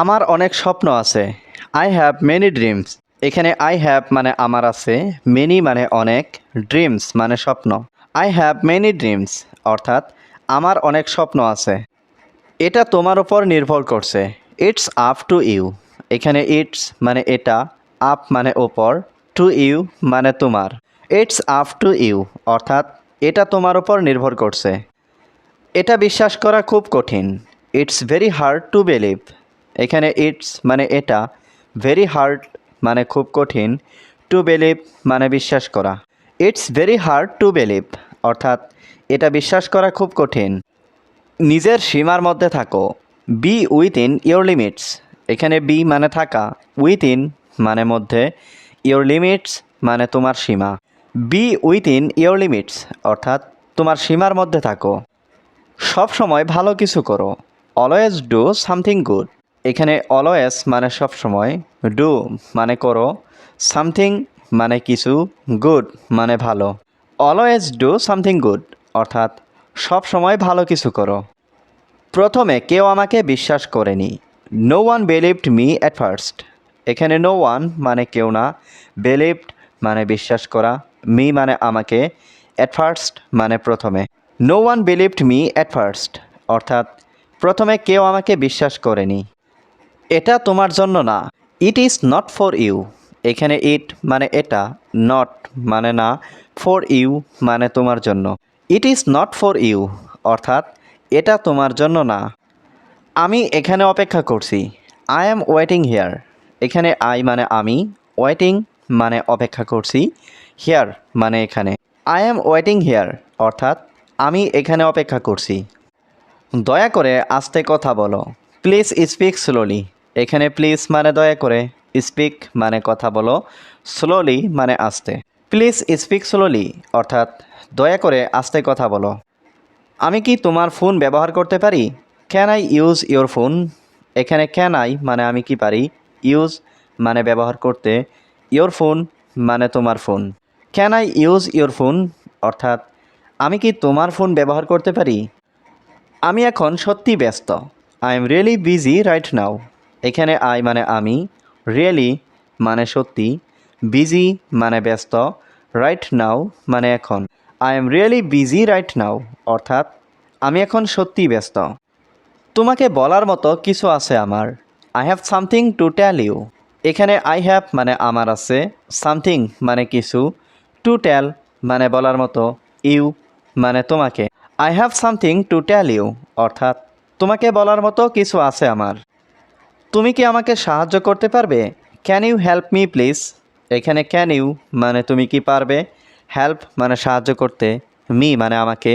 আমার অনেক স্বপ্ন আছে। আই হ্যাভ মেনি ড্রিমস এখানে আই হ্যাভ মানে আমার আছে মেনি মানে অনেক ড্রিমস মানে স্বপ্ন। আই হ্যাভ মেনি ড্রিমস অর্থাৎ আমার অনেক স্বপ্ন আছে। এটা তোমার উপর নির্ভর করছে। ইটস আপ টু ইউ এখানে ইটস মানে এটা আপ মানে ওপর টু ইউ মানে তোমার। ইটস আপ টু ইউ অর্থাৎ এটা তোমার উপর নির্ভর করছে। এটা বিশ্বাস করা খুব কঠিন। It's very hard to believe এখানে ইটস মানে এটা ভেরি হার্ড মানে খুব কঠিন টু বিলিভ মানে বিশ্বাস করা। It's very hard to believe অর্থাৎ এটা বিশ্বাস করা খুব কঠিন। নিজের সীমার মধ্যে থাকো। Be within your limits এখানে বি মানে থাকা। উইথ ইন মানে মধ্যে। ইয়োর লিমিটস মানে তোমার সীমা। Be within your limits অর্থাৎ তোমার সীমার মধ্যে থাকো। সব সময় ভালো কিছু করো। অলওয়েজ ডু সামথিং গুড এখানে অলওয়েস মানে সব সময় ডু মানে করো সামথিং মানে কিছু গুড মানে ভালো। অলওয়েজ ডু সামথিং গুড অর্থাৎ সব সময় ভালো কিছু করো। প্রথমে কেউ আমাকে বিশ্বাস করেনি। No one believed me at first এখানে নো ওয়ান মানে কেউ না। বিলিভড মানে বিশ্বাস করা। মি মানে আমাকে। অ্যাট ফার্স্ট মানে প্রথমে। No one believed me at first অর্থাৎ প্রথমে কেউ আমাকে বিশ্বাস করেনি। এটা তোমার জন্য না। It is not for you এখানে ইট মানে এটা নট মানে না ফর ইউ মানে তোমার জন্য। It is not for you অর্থাৎ এটা তোমার জন্য না। আমি এখানে অপেক্ষা করছি। আই অ্যাম ওয়েটিং হেয়ার এখানে আই মানে আমি ওয়েটিং মানে অপেক্ষা করছি। হেয়ার মানে এখানে। আই অ্যাম ওয়েটিং হেয়ার অর্থাৎ আমি এখানে অপেক্ষা করছি। দয়া করে আস্তে কথা বলো। প্লিজ স্পিক স্লোলি এখানে প্লিজ মানে দয়া করে স্পিক মানে কথা বলো স্লোলি মানে আস্তে। প্লিজ স্পিক স্লোলি অর্থাৎ দয়া করে আস্তে কথা বলো। আমি কি তোমার ফোন ব্যবহার করতে পারি? Can I use your phone এখানে ক্যান আই মানে আমি কি পারি? ইউজ মানে ব্যবহার করতে। ইওর ফোন মানে তোমার phone can I use your phone অর্থাৎ আমি কি তোমার ফোন ব্যবহার করতে পারি? আমি এখন সত্যি ব্যস্ত। I am really busy right now এখানে আই মানে আমি, রিয়েলি মানে সত্যি, বিজি মানে ব্যস্ত, রাইট নাও মানে এখন। I am really busy right now, অর্থাৎ আমি এখন সত্যি ব্যস্ত। তোমাকে বলার মতো কিছু আছে আমার। I have something to tell you. এখানে আই হ্যাভ মানে আমার আছে, সামথিং মানে কিছু, টু টেল মানে বলার মতো, ইউ মানে তোমাকে। I have something to tell you, অর্থাৎ তোমাকে বলার মতো কিছু আছে আমার। তুমি কি আমাকে সাহায্য করতে পারবে? Can you help me please এখানে ক্যান ইউ মানে তুমি কি পারবে? হেল্প মানে সাহায্য করতে মি মানে আমাকে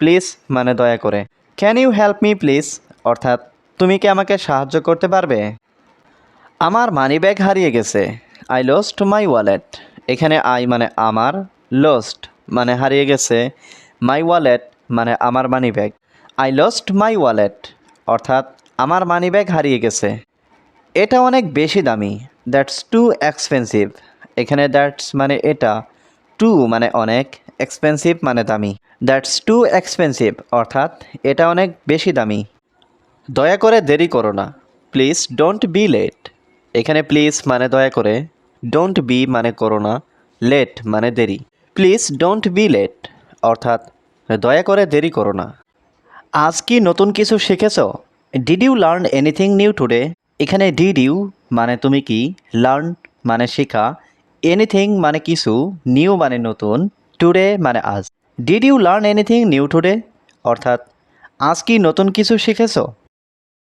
প্লিজ মানে দয়া করে। Can you help me please অর্থাৎ, তুমি কি আমাকে সাহায্য করতে পারবে? আমার মানি ব্যাগ হারিয়ে গেছে। আই লস্ট মাই ওয়ালেট এখানে আই মানে আমার লস্ট মানে হারিয়ে গেছে। মাই ওয়ালেট মানে আমার money bag I lost my wallet অর্থাৎ, আমার মানি ব্যাগ হারিয়ে গেছে। এটা অনেক বেশি দামি। দ্যাটস টু এক্সপেন্সিভ এখানে দ্যাটস মানে এটা টু মানে অনেক এক্সপেন্সিভ মানে দামি। দ্যাটস টু এক্সপেন্সিভ অর্থাৎ এটা অনেক বেশি দামি। দয়া করে দেরি করো না। প্লিজ ডোন্ট বি লেট এখানে প্লিজ মানে দয়া করে ডোন্ট বি মানে করো না। লেট মানে দেরি। প্লিজ ডোন্ট বি লেট অর্থাৎ দয়া করে দেরি করো না। আজ কি নতুন কিছু শিখেছ? Did you learn anything new today এখানে ডিড ইউ মানে তুমি কি লার্ন মানে শেখা এনিথিং মানে কিছু নিউ মানে নতুন টুডে মানে আজ। Did you learn anything new today অর্থাৎ, আজ কি নতুন কিছু শিখেছো?